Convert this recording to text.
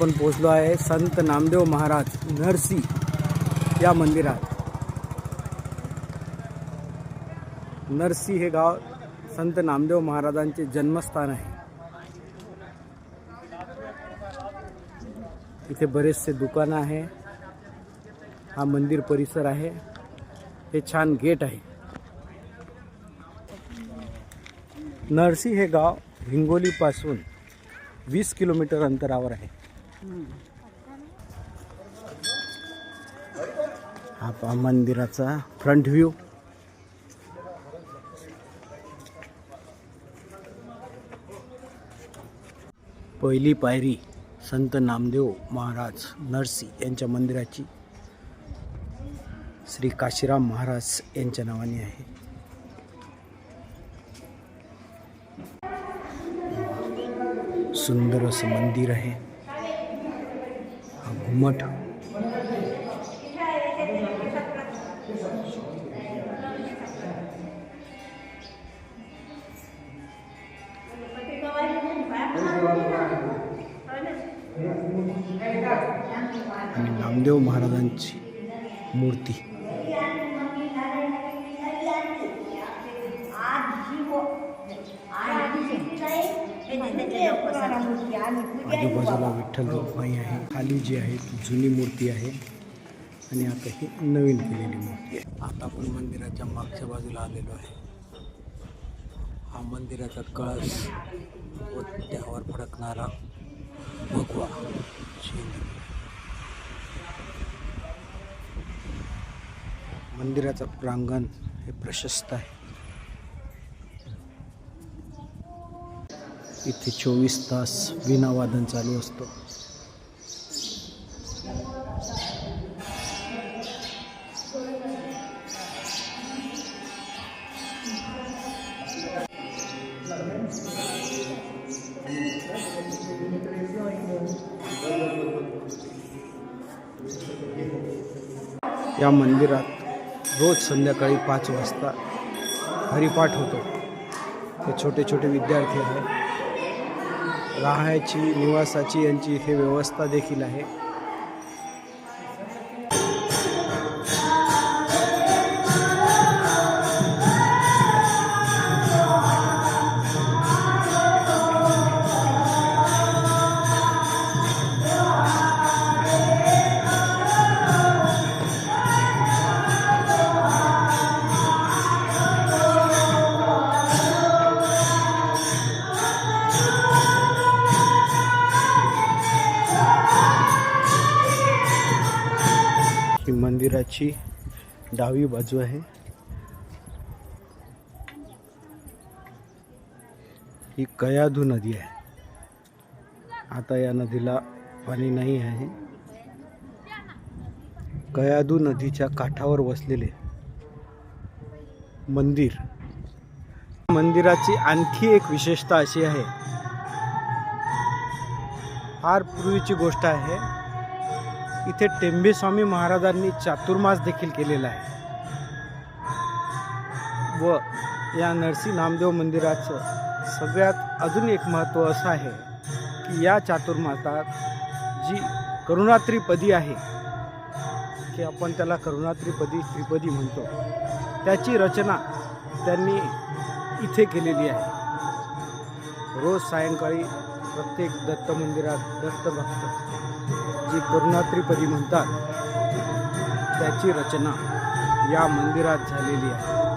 आपण पोचलो आहे संत नामदेव महाराज नरसी या मंदिरात. नरसी हे गाव संत नामदेव महाराजांचे जन्मस्थान आहे. इथे बरेचसे दुकानं आहे. हा मंदिर परिसर आहे. हे छान गेट आहे. नरसी हे गाव हिंगोलीपासून वीस किलोमीटर अंतरावर आहे. हा पहा मंदिराचा फ्रंट व्ह्यू पहिली पायरी संत नामदेव महाराज नरसी यांच्या मंदिराची. श्री काशीराम महाराज यांच्या नावाने आहे. सुंदर असं मंदिर आहे. हा घुमट आणि नामदेव महाराजांची मूर्ती आजूबाजूला विठ्ठल रुक्माई आहे खाली जी आहे ती जुनी मूर्ती आहे. आणि आता ही नवीन केलेली मूर्ती आहे. आता आपण मंदिराच्या मागच्या बाजूला आलेलो आहे. हा मंदिराचा कळस व त्यावर फडकणारा भगवा. मंदिराचं प्रांगण हे प्रशस्त आहे. इथे चोवीस तास विनावादन चालू असतो. या मंदिरात रोज संध्याकाळी पाच वाजता हरिपाठ होतो. हे छोटे छोटे विद्यार्थी आहेत. राहायची निवासाची यांची इथे व्यवस्था देखील आहे. मंदिराची डावी बाजू आहे. ही कयाधू नदी आहे. आता या नदीला पाणी नाही आहे. कयाधू नदीच्या काठावर वसलेले मंदिर. मंदिराची आणखी एक विशेषता अशी आहे. फार पूर्वीची गोष्ट आहे. इथे टेंबेस्वामी महाराजांनी चातुर्मास देखील केलेला आहे. व या नरसी नामदेव मंदिराचं सगळ्यात अजून एक महत्त्व असं आहे की या चातुर्मासात जी करुणात्रिपदी आहे की आपण त्याला करुणात्रिपदी त्रिपदी म्हणतो त्याची रचना त्यांनी इथे केलेली आहे. रोज सायंकाळी प्रत्येक दत्त मंदिरात दत्त जी करुणात्रिपदी म्हणतात त्याची रचना या मंदिरात झालेली आहे.